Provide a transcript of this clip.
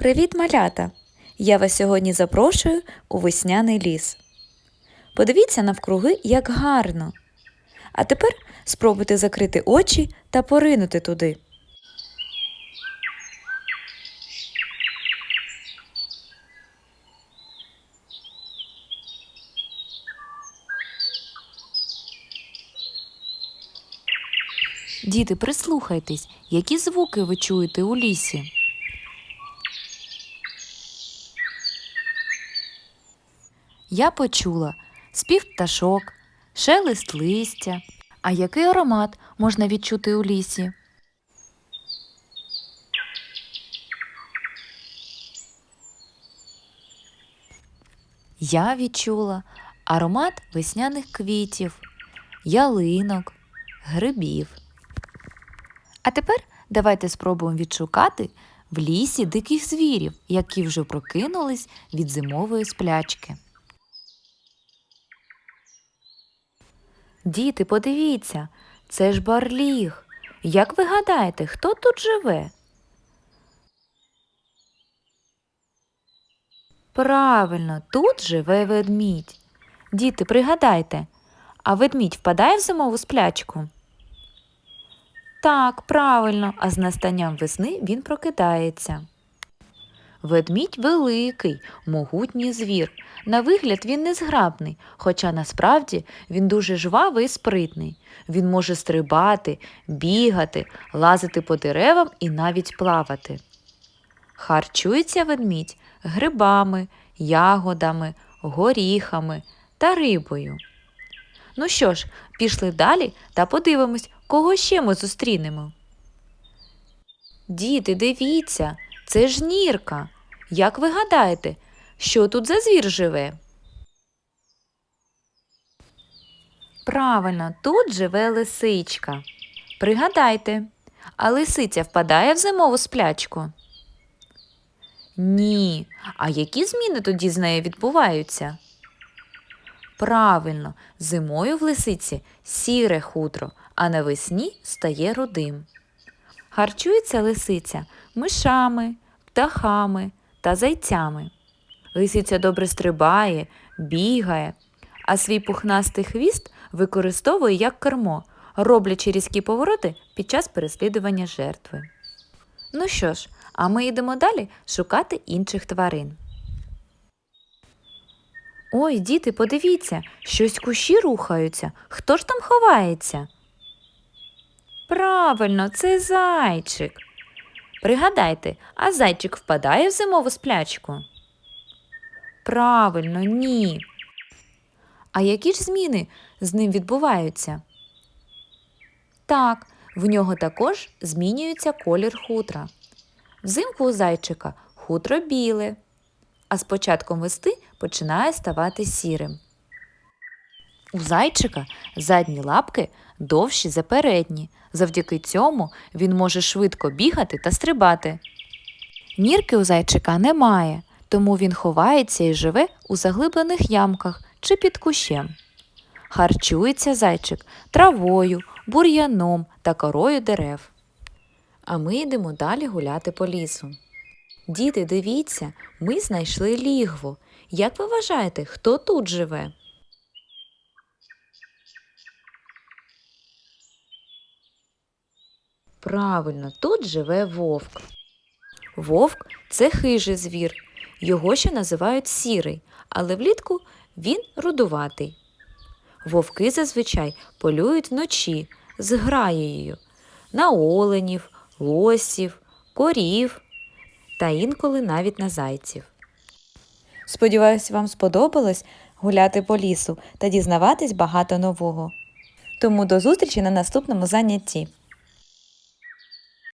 Привіт, малята! Я вас сьогодні запрошую у весняний ліс. Подивіться навкруги, як гарно. А тепер спробуйте закрити очі та поринути туди. Діти, прислухайтесь, які звуки ви чуєте у лісі. Я почула спів пташок, шелест листя. А який аромат можна відчути у лісі? Я відчула аромат весняних квітів, ялинок, грибів. А тепер давайте спробуємо відшукати в лісі диких звірів, які вже прокинулись від зимової сплячки. Діти, подивіться, це ж барліг. Як ви гадаєте, хто тут живе? Правильно, тут живе ведмідь. Діти, пригадайте, а ведмідь впадає в зимову сплячку? Так, правильно, а з настанням весни він прокидається. Ведмідь великий, могутній звір. На вигляд він незграбний, хоча насправді він дуже жвавий і спритний. Він може стрибати, бігати, лазити по деревам і навіть плавати. Харчується ведмідь грибами, ягодами, горіхами та рибою. Ну що ж, пішли далі та подивимось, кого ще ми зустрінемо. Діти, дивіться, це ж нірка. Як ви гадаєте, що тут за звір живе? Правильно, тут живе лисичка. Пригадайте, а лисиця впадає в зимову сплячку? Ні. А які зміни тоді з нею відбуваються? Правильно, зимою в лисиці сіре хутро, а навесні стає рудим. Харчується лисиця мишами, птахами та зайцями. Лисиця добре стрибає, бігає, а свій пухнастий хвіст використовує як кермо, роблячи різкі повороти під час переслідування жертви. Ну що ж, а ми йдемо далі шукати інших тварин. Ой, діти, подивіться, щось кущі рухаються. Хто ж там ховається? Правильно, це зайчик. Пригадайте, а зайчик впадає в зимову сплячку? Правильно, ні. А які ж зміни з ним відбуваються? Так, в нього також змінюється колір хутра. Взимку у зайчика хутро біле, а з початком весни починає ставати сірим. У зайчика задні лапки довші за передні. Завдяки цьому він може швидко бігати та стрибати. Нірки у зайчика немає, тому він ховається і живе у заглиблених ямках чи під кущем. Харчується зайчик травою, бур'яном та корою дерев. А ми йдемо далі гуляти по лісу. Діти, дивіться, ми знайшли лігво. Як ви вважаєте, хто тут живе? Правильно, тут живе вовк. Вовк це хижий звір. Його ще називають сірий, але влітку він рудуватий. Вовки зазвичай полюють вночі з граєю на оленів, лосів, корів та інколи навіть на зайців. Сподіваюсь, вам сподобалось гуляти по лісу та дізнаватись багато нового. Тому до зустрічі на наступному занятті.